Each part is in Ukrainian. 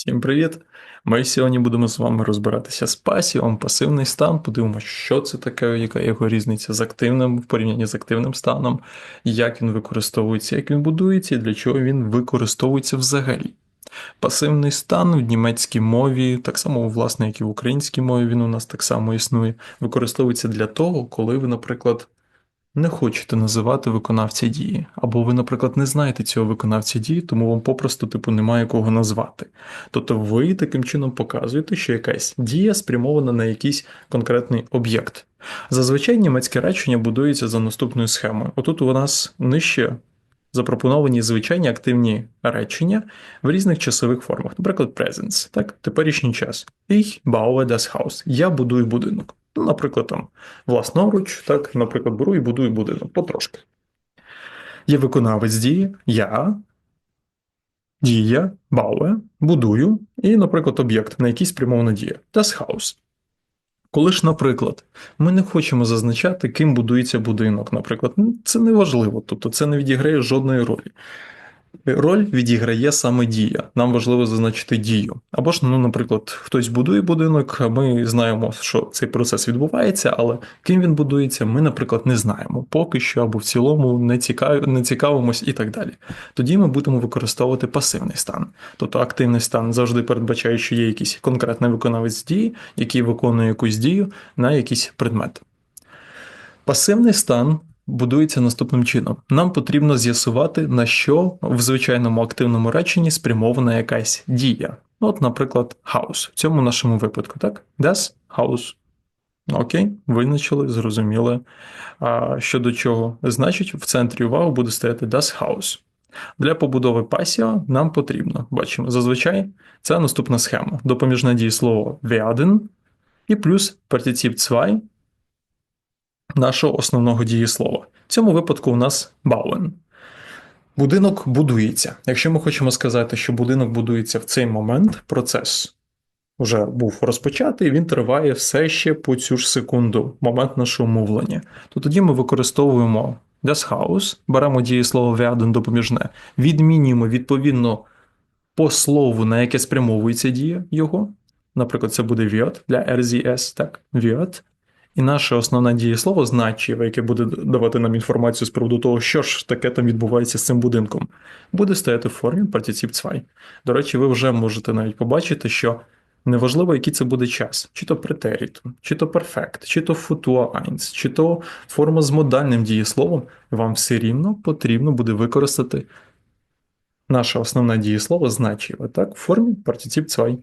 Всім привіт! Ми сьогодні будемо з вами розбиратися з пасівом, пасивний стан, подивимося, що це таке, яка його різниця з активним в порівнянні з активним станом, як він використовується, як він будується і для чого він використовується взагалі. Пасивний стан в німецькій мові, так само, власне, як і в українській мові, він у нас так само існує, використовується для того, коли ви, наприклад, не хочете називати виконавця дії, або ви, наприклад, не знаєте цього виконавця дії, тому вам попросту типу немає кого назвати. Тобто ви таким чином показуєте, що якась дія спрямована на якийсь конкретний об'єкт. Зазвичай німецьке речення будується за наступною схемою. Отут у нас нижче запропоновані звичайні активні речення в різних часових формах, наприклад, presence, так, теперішній час. Ich baue das Haus. Я будую будинок. Ну, наприклад, там власноруч, так, наприклад, беру і будую будинок потрошки. Є виконавець дії, я, дія, baue, будую, і, наприклад, об'єкт, на який спрямована дія. Das Haus. Коли ж, наприклад, ми не хочемо зазначати, ким будується будинок, наприклад, це не важливо, тобто це не відіграє жодної ролі. Роль відіграє саме дія. Нам важливо зазначити дію. Або ж, ну, наприклад, хтось будує будинок, ми знаємо, що цей процес відбувається, але ким він будується, ми, наприклад, не знаємо поки що, або в цілому не цікав... не цікавимось і так далі. Тоді ми будемо використовувати пасивний стан. Тобто активний стан завжди передбачає, що є якийсь конкретний виконавець дії, який виконує якусь дію на якийсь предмет. Пасивний стан будується наступним чином. Нам потрібно з'ясувати, на що в звичайному активному реченні спрямована якась дія. От, наприклад, house. В цьому нашому випадку, так? Das house. Окей, визначили, зрозуміли. А Щодо чого? Значить, в центрі уваги буде стояти das house. Для побудови пасіо нам потрібно, бачимо, зазвичай це наступна схема. Допоміжне дієслово werden і плюс партицип 2 нашого основного дієслова. В цьому випадку у нас bauen. Будинок будується. Якщо ми хочемо сказати, що будинок будується в цей момент, процес вже був розпочатий, він триває все ще по цю ж секунду, момент нашого мовлення, то тоді ми використовуємо das Haus, беремо дієслово werden допоміжне, відмінюємо відповідно по слову, на яке спрямовується дія його. Наприклад, це буде wird для RZS, так, wird. І наше основне дієслово значиве, яке буде давати нам інформацію з приводу того, що ж таке там відбувається з цим будинком, буде стояти в формі партицип 2. До речі, ви вже можете навіть побачити, що неважливо, який це буде час, чи то претерітум, чи то перфект, чи то футуа-1, чи то форма з модальним дієсловом, вам все рівно потрібно буде використати наше основне дієслово значиве, так, в формі партицип 2.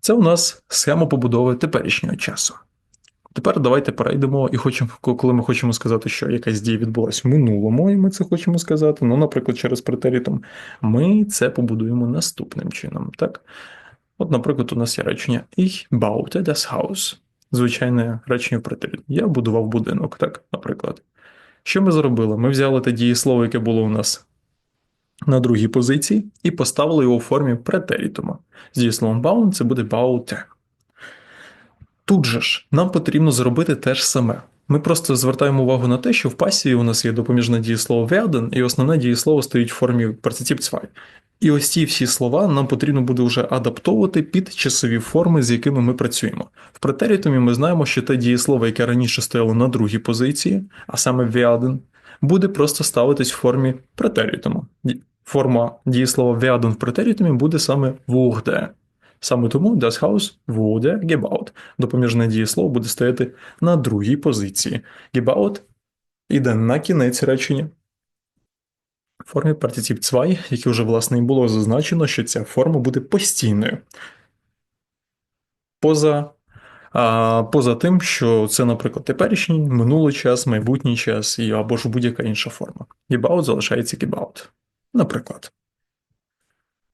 Це у нас схема побудови теперішнього часу. Тепер давайте перейдемо і хочемо, коли ми хочемо сказати, що якась дія відбулася в минулому, і ми це хочемо сказати. Ну, наприклад, через претерітум, ми це побудуємо наступним чином. так? От, наприклад, у нас є речення Ich baute das Haus. Звичайне речення в претерітум. Я будував будинок, так, наприклад. Що ми зробили? Ми взяли те дієслово, яке було у нас на другій позиції, і поставили його у формі претерітума. З дієсловом bauen це буде baute. Тут же ж нам потрібно зробити те ж саме. Ми просто звертаємо увагу на те, що в пасії у нас є допоміжне дієслово werden, і основне дієслово стоїть в формі партицип 2. І ось ці всі слова нам потрібно буде вже адаптовувати під часові форми, з якими ми працюємо. В претерітумі ми знаємо, що те дієслово, яке раніше стояло на другій позиції, а саме werden, буде просто ставитись в формі претерітуму. Форма дієслова werden в претерітумі буде саме wurde. Саме тому das Haus wurde gebaut. Допоміжне дієслово буде стояти на другій позиції. Gebaut іде на кінець речення. В формі партицип 2, яке вже, власне, і було зазначено, що ця форма буде постійною. Поза а, поза тим, що це, наприклад, теперішній, минулий час, майбутній час і або ж будь-яка інша форма. Gebaut залишається gebaut. Наприклад.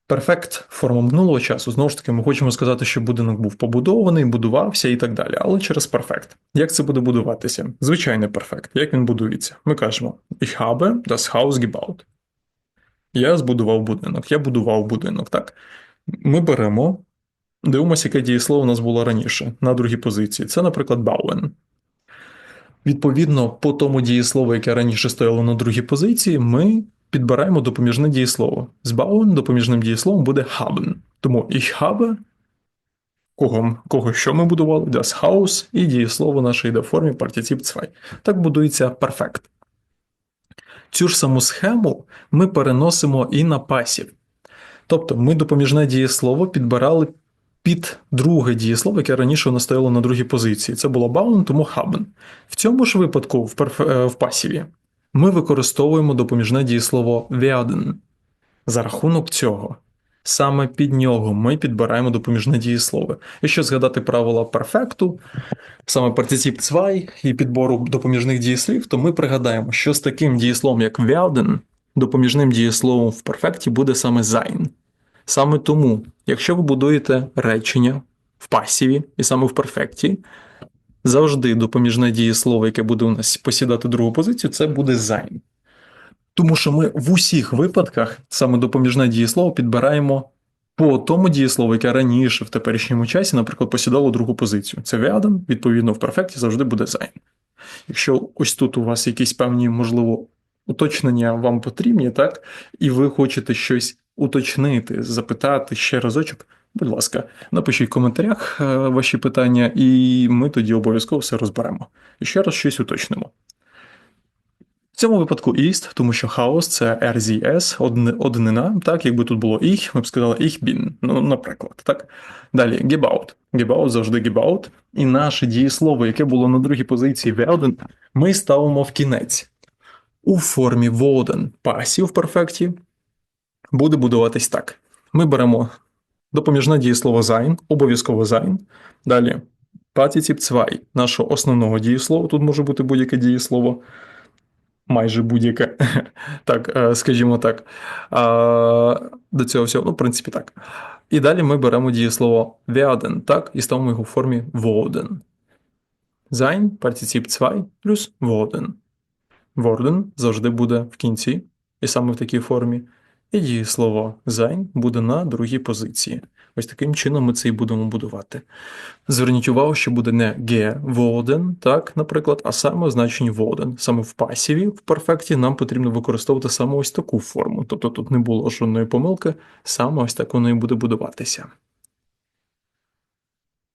Перфект форма минулого часу, знову ж таки, ми хочемо сказати, що будинок був побудований, будувався і так далі, але через перфект. Як це буде будуватися? Звичайний перфект. Як він будується? Ми кажемо: Ich habe das Haus gebaut. Я збудував будинок, я будував будинок. так? Ми беремо, дивимося, яке дієслово у нас було раніше, на другій позиції. Це, наприклад, bauen. Відповідно, по тому дієслову, яке раніше стояло на другій позиції, ми підбираємо допоміжне дієслово. З bauen допоміжним дієсловом буде haben. Тому ich habe, кого, кого що ми будували, das Haus і дієслово наше йде в формі партицип 2. Так будується перфект. Цю ж саму схему ми переносимо і на пасів. Тобто ми допоміжне дієслово підбирали під друге дієслово, яке раніше воно стояло на другій позиції. Це було bauen, тому haben. В цьому ж випадку, в, перф... е, в пасіві, ми використовуємо допоміжне дієслово werden. За рахунок цього, саме під нього ми підбираємо допоміжне дієслово. Якщо згадати правила перфекту, саме партицип 2 і підбору допоміжних дієслів, то ми пригадаємо, що з таким дієсловом, як werden, допоміжним дієсловом в перфекті буде саме sein. Саме тому, якщо ви будуєте речення в пасіві і саме в перфекті, завжди допоміжне дієслово, яке буде у нас посідати другу позицію, це буде sein. Тому що ми в усіх випадках саме допоміжне дієслово підбираємо по тому дієслову, яке раніше в теперішньому часі, наприклад, посідало другу позицію. Це werden, відповідно, в перфекті завжди буде sein. Якщо ось тут у вас якісь певні, можливо, уточнення вам потрібні, так, і ви хочете щось уточнити, запитати ще разочок, будь ласка, напишіть в коментарях е, ваші питання, і ми тоді обов'язково все розберемо. І ще раз щось уточнимо. В цьому випадку ist, тому що хаос це RZS, одни- однина, так, якби тут було ich, ми б сказали ich bin, ну, наприклад, так. Далі gebaut. Gebaut завжди gebaut. І наше дієслово, яке було на другій позиції werden, ми ставимо в кінець. У формі worden пасів в перфекті буде будуватись так. Ми беремо допоміжне дієслово sein, обов'язково sein. Далі partizip 2 нашого основного дієслова, тут може бути будь-яке дієслово майже будь-яке. Так, е, скажімо так. До цього всього, ну, в принципі, так. І далі ми беремо дієслово werden, так, і ставимо його в формі worden. Sein, партицип 2 плюс worden. Worden завжди буде в кінці, і саме в такій формі. І дієслово sein буде на другій позиції. Ось таким чином ми це і будемо будувати. Зверніть увагу, що буде не geworden, так, наприклад, а саме значення worden. Саме в пасіві, в перфекті, нам потрібно використовувати саме ось таку форму. Тобто тут не було жодної помилки, саме ось так воно і буде будуватися.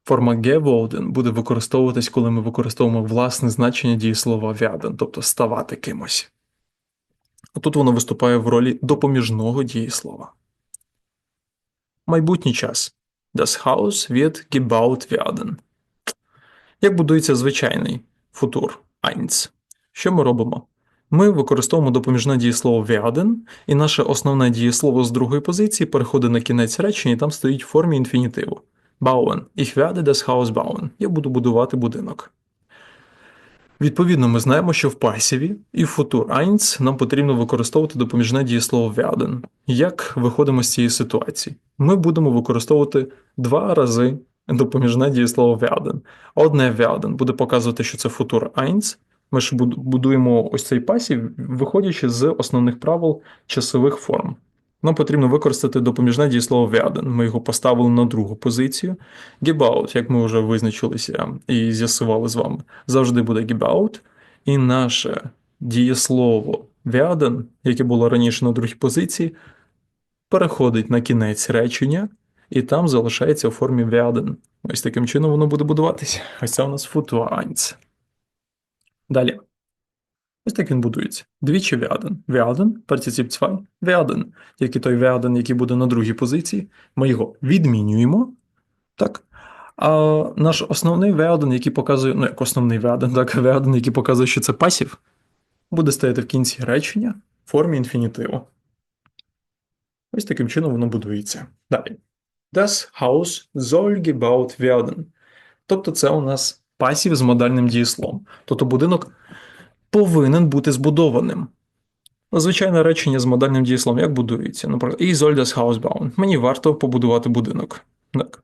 Форма geworden буде використовуватись, коли ми використовуємо власне значення дієслова werden, тобто ставати кимось. А тут воно виступає в ролі допоміжного дієслова. Майбутній час. Das Haus wird gebaut werden. Як будується звичайний футур eins? Що ми робимо? Ми використовуємо допоміжне дієслово werden, і наше основне дієслово з другої позиції переходить на кінець речення, і там стоїть в формі інфінітиву. Bauen. Ich werde das Haus bauen. Я буду будувати будинок. Відповідно, ми знаємо, що в пасіві і в футур eins нам потрібно використовувати допоміжне дієслово werden. Як виходимо з цієї ситуації? Ми будемо використовувати два рази допоміжне дієслово werden. Одне werden буде показувати, що це футур eins. Ми ж будуємо ось цей пасів, виходячи з основних правил часових форм. Нам потрібно використати допоміжне дієслово werden. Ми його поставили на другу позицію. Gebaut, як ми вже визначилися і з'ясували з вами, завжди буде gebaut. І наше дієслово werden, яке було раніше на другій позиції, переходить на кінець речення, і там залишається у формі werden. Ось таким чином воно буде будуватися. Ось це у нас 1. Далі. Ось так він будується. Двічі werden. Werden, партицип 2, werden. Тільки той werden, який буде на другій позиції, ми його відмінюємо. Так. А наш основний werden, який показує, ну як основний werden, так, werden, який показує, що це пасів, буде стояти в кінці речення в формі інфінітиву. Ось таким чином воно будується. Далі. Das Haus soll gebaut werden. Тобто це у нас пасів з модальним дієслом. Тобто будинок повинен бути збудованим. Звичайне речення з модальним дієслом як будується? Наприклад, «Ich soll das Haus bauen». Мені варто побудувати будинок. Так.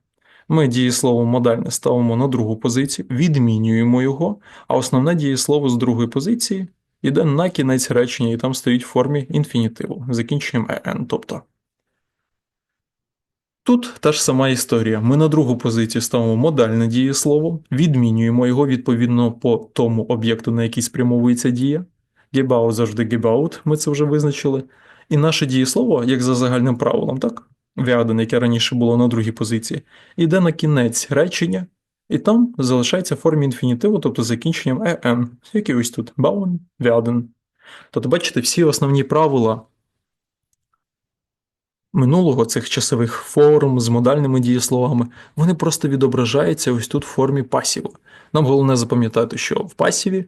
Ми дієслово модальне ставимо на другу позицію, відмінюємо його, а основне дієслово з другої позиції йде на кінець речення і там стоїть в формі інфінітиву, закінченням «en», тобто. Тут та ж сама історія. Ми на другу позицію ставимо модальне дієслово, відмінюємо його відповідно по тому об'єкту, на який спрямовується дія. Gebaut завжди gebaut, ми це вже визначили. І наше дієслово, як за загальним правилом, так? werden, яке раніше було на другій позиції, іде на кінець речення, і там залишається в формі інфінітиву, тобто закінченням «en», який ось тут bauen, werden. Тобто, бачите, всі основні правила минулого цих часових форм з модальними дієсловами, вони просто відображаються ось тут в формі пасіву. Нам головне запам'ятати, що в пасіві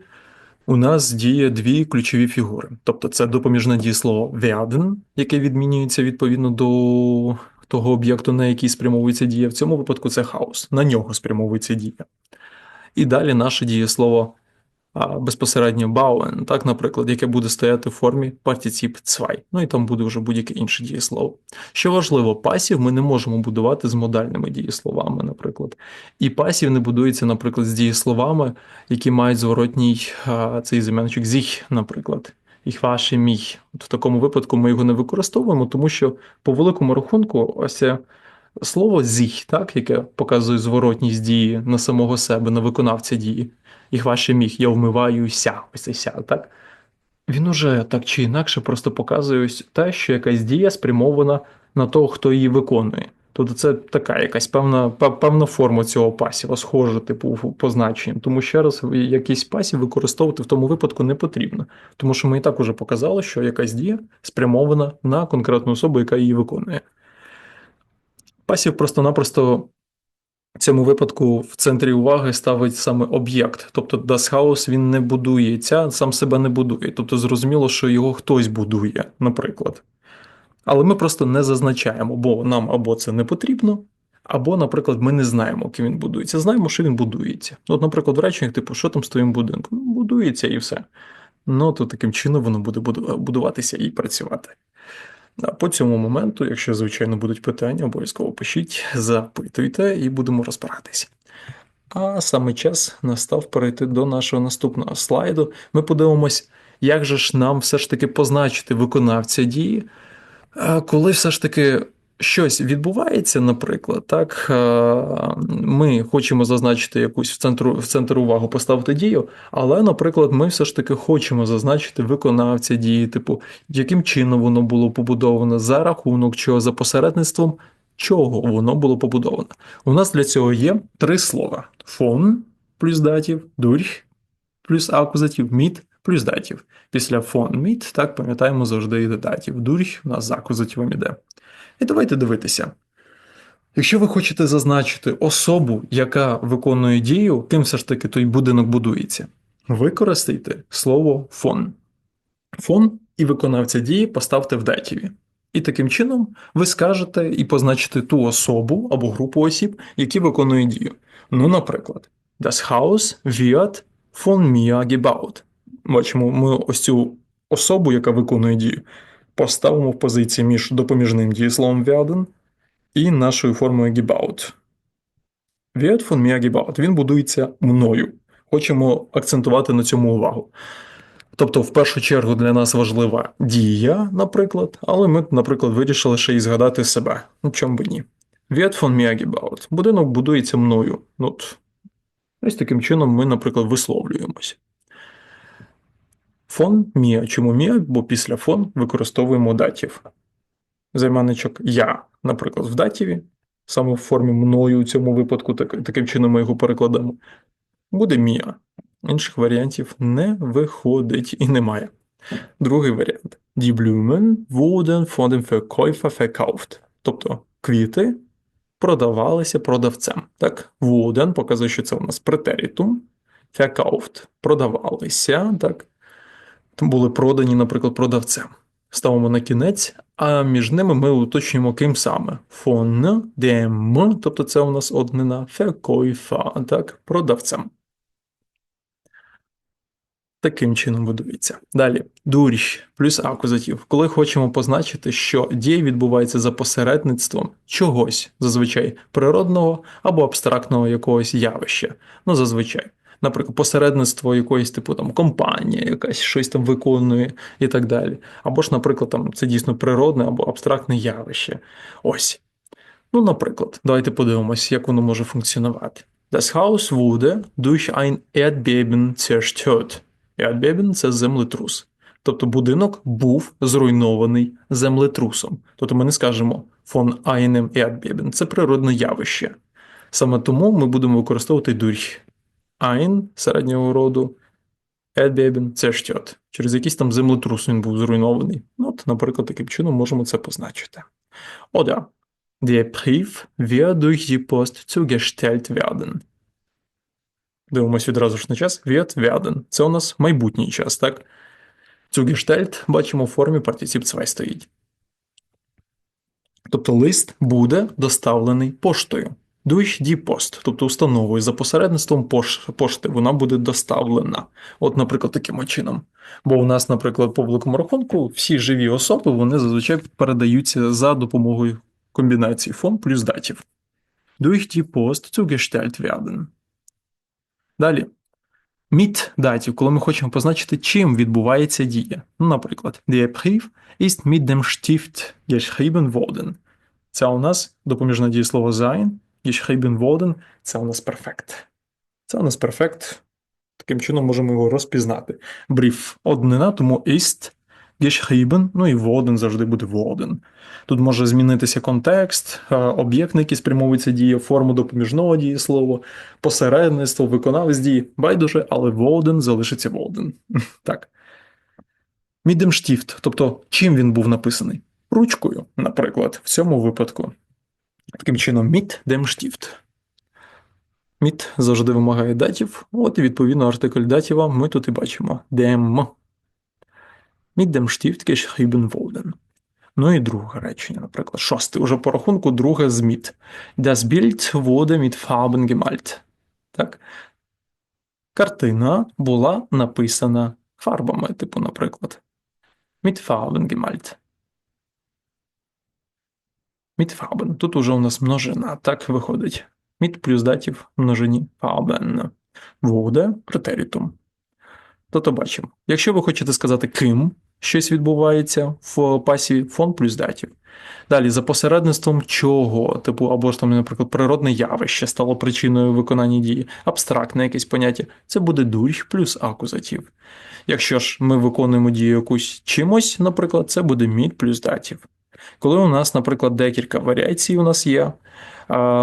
у нас діє дві ключові фігури. Тобто це допоміжне дієслово werden, яке відмінюється відповідно до того об'єкту, на який спрямовується дія. В цьому випадку це хаос, на нього спрямовується дія. І далі наше дієслово безпосередньо bauen, так, наприклад, яке буде стояти в формі партіціп zwei. Ну і там буде вже будь-яке інше дієслово. Що важливо, пасів ми не можемо будувати з модальними дієсловами, наприклад. І пасів не будується, наприклад, з дієсловами, які мають зворотній цей заміночок sich, наприклад. Ich wasche mich. От в такому випадку ми його не використовуємо, тому що по великому рахунку, ось слово sich, так, яке показує зворотність дії на самого себе, на виконавця дії. Ich wasche mich, я вмиваюся, ось ся, так? Він уже так чи інакше просто показує ось те, що якась дія спрямована на того, хто її виконує. Тобто це така якась певна певна форма цього пасіва, схожа типу по значенням. Тому ще раз якийсь пасів використовувати в тому випадку не потрібно. Тому що ми і так уже показали, що якась дія спрямована на конкретну особу, яка її виконує. Пасів просто-напросто в цьому випадку в центрі уваги ставить саме об'єкт. Тобто Haus він не будується, сам себе не будує. Тобто зрозуміло, що його хтось будує, наприклад. Але ми просто не зазначаємо, бо нам або це не потрібно, або, наприклад, ми не знаємо, ким він будується. Знаємо, що він будується. От, наприклад, в реченнях, типу, що там з твоїм будинком? Ну, будується і все. Ну, то таким чином воно буде будуватися і працювати. А по цьому моменту, якщо, звичайно, будуть питання, обов'язково пишіть, запитуйте і будемо розбиратись. А саме час настав перейти до нашого наступного слайду. Ми подивимось, як же ж нам все ж таки позначити виконавця дії коли все ж таки щось відбувається, наприклад, так ми хочемо зазначити якусь в центр, в центр уваги поставити дію, але, наприклад, ми все ж таки хочемо зазначити виконавця дії, типу, яким чином воно було побудовано, за рахунок чого, за посередництвом чого воно було побудовано. У нас для цього є три слова: фон плюс датів, durch плюс акузатів, міт плюс датів. Після фон міт, так пам'ятаємо, завжди йде датів. Дурь у нас за акузативом іде. І давайте дивитися. Якщо ви хочете зазначити особу, яка виконує дію, ким все ж таки той будинок будується, використайте слово фон. Фон і виконавця дії поставте в датіві. І таким чином ви скажете і позначите ту особу або групу осіб, які виконують дію. Ну, наприклад, Das Haus wird von mir gebaut. Бачимо, ми ось цю особу, яка виконує дію, поставимо в позиції між допоміжним дієсловом werden і нашою формою gebaut. Wird von mir gebaut. Він будується мною. Хочемо акцентувати на цьому увагу. Тобто, в першу чергу для нас важлива дія, наприклад, але ми, наприклад, вирішили ще й згадати себе. Ну, чому би ні? Wird von mir gebaut. Будинок будується мною. Ну, Ось таким чином ми, наприклад, висловлюємося. Фон Мія. Чому Мія? Бо після фон використовуємо датів. Займаничок я, наприклад, в датіві, саме в формі мною у цьому випадку, так, таким чином ми його перекладемо. Буде Мія. Інших варіантів не виходить і немає. Другий варіант. Die Blumen wurden von dem Verkäufer verkauft. Тобто квіти продавалися продавцем. Так, Wurden показує, що це у нас претерітум. Verkauft продавалися. так були продані, наприклад, продавцем. Ставимо на кінець, а між ними ми уточнюємо ким саме. Фон дем, тобто це у нас однина фекойфа, так, продавцем. Таким чином будується. Далі, дуріщ плюс акузатив. Коли хочемо позначити, що дія відбувається за посередництвом чогось, зазвичай природного або абстрактного якогось явища. Ну, зазвичай наприклад, посередництво якоїсь типу там компанії, якась щось там виконує і так далі. Або ж, наприклад, там це дійсно природне або абстрактне явище. Ось. Ну, наприклад, давайте подивимось, як воно може функціонувати. Das Haus wurde durch ein Erdbeben zerstört. Erdbeben – це землетрус. Тобто будинок був зруйнований землетрусом. Тобто ми не скажемо von einem Erdbeben. Це природне явище. Саме тому ми будемо використовувати durch ein середнього роду, Erdbeben – це. Через якийсь там землетрус він був зруйнований. Ну, от, наприклад, таким чином можемо це позначити. Oder der Brief wird durch die Post zugestellt werden. Дивимось відразу ж на час. Wird werden. Це у нас майбутній час, так? Zugestellt, бачимо, в формі партицip 2 стоїть. Тобто лист буде доставлений поштою. Die Post, тобто установою за посередництвом пошти, вона буде доставлена. От, наприклад, таким чином. Бо у нас, наприклад, по великому рахунку, всі живі особи вони зазвичай передаються за допомогою комбінації фон плюс датів. Durch die Post zugestellt werden. Далі. Mit датів, коли ми хочемо позначити, чим відбувається дія. Ну, наприклад, der Brief ist mit dem Stift geschrieben worden. Це у нас допоміжне дієслово sein, geschrieben worden – це у нас перфект. Це у нас перфект. Таким чином можемо його розпізнати. Brief – однина, тому ist, geschrieben, ну і worden завжди буде worden. Тут може змінитися контекст, е, об'єкт, на який спрямовується дія, форму допоміжного дієслова, посередництво, виконавець дії. Байдуже, але worden залишиться worden. Так. Stift, тобто чим він був написаний? Ручкою, наприклад, в цьому випадку. Таким чином, mit dem Stift. Завжди вимагає датів. От і відповідно артикль датіва ми тут і бачимо. Dem. Mit dem Stift geschrieben. Ну і друге речення, наприклад, шосте. Уже по рахунку друге з mit. Das Bild wurde mit Farben gemalt. Так. Картина була написана фарбами, типу, наприклад. Mit Farben gemalt. Mit Farben. Тут уже у нас множина. Так виходить. Mit плюс датів множині Farben. Wurde претерітум. Тобто бачимо. Якщо ви хочете сказати ким щось відбувається в пасі фон плюс датів. Далі, за посередництвом чого, типу, або ж там, наприклад, природне явище стало причиною виконання дії, абстрактне якесь поняття, це буде durch плюс акузатив. Якщо ж ми виконуємо дію якусь чимось, наприклад, це буде mit плюс датів. Коли у нас, наприклад, декілька варіацій у нас є,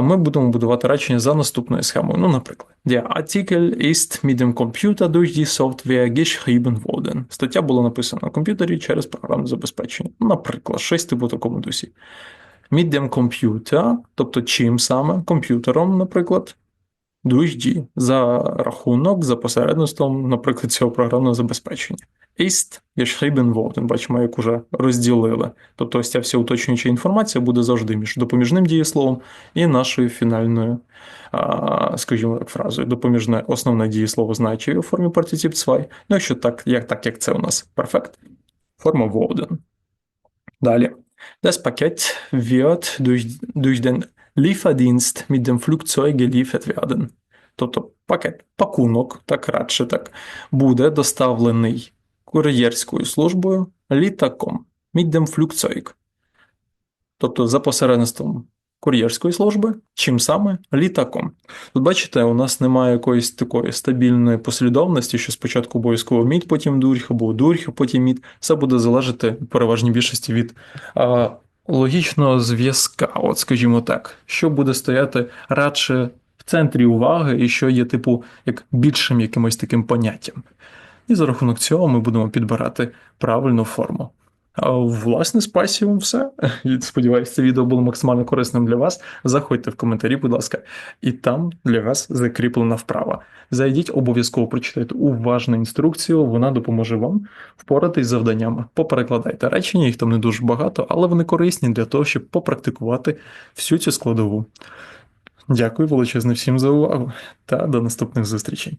ми будемо будувати речення за наступною схемою. Ну, наприклад, Der Artikel ist mit dem Computer durch die Software geschrieben worden. Стаття була написана на комп'ютері через програмне забезпечення. Наприклад, щось типу такому дусі. Mit dem Computer, тобто чим саме, комп'ютером, наприклад, die, за рахунок, за посередництвом, наприклад, цього програмного забезпечення. Ist geschrieben worden, бачимо, як уже розділили. Тобто ось ця вся уточнююча інформація буде завжди між допоміжним дієсловом і нашою фінальною, скажімо так, фразою. Допоміжне основне дієслово значує у формі партицip 2. Ну, якщо так, як, так як це у нас перфект, форма worden. Далі. Das Paket wird durch, durch den Lieferdienst mit dem Flugzeug geliefert werden. Тобто пакет, пакунок, так радше так, буде доставлений кур'єрською службою літаком mit dem Flugzeug. Тобто за посередництвом кур'єрської служби, чим саме літаком. Тут бачите, у нас немає якоїсь такої стабільної послідовності, що спочатку обов'язково мід, потім дурх, або дурх, потім мід. Все буде залежати в переважній більшості від а, логічного зв'язка, от скажімо так, що буде стояти радше в центрі уваги, і що є, типу, як більшим якимось таким поняттям. І за рахунок цього ми будемо підбирати правильну форму. Власне, з пасівом все. Сподіваюся, це відео було максимально корисним для вас. Заходьте в коментарі, будь ласка, і там для вас закріплена вправа. Зайдіть, обов'язково прочитайте уважну інструкцію, вона допоможе вам впоратись з завданнями. Поперекладайте речення, їх там не дуже багато, але вони корисні для того, щоб попрактикувати всю цю складову. Дякую величезне всім за увагу та до наступних зустрічей.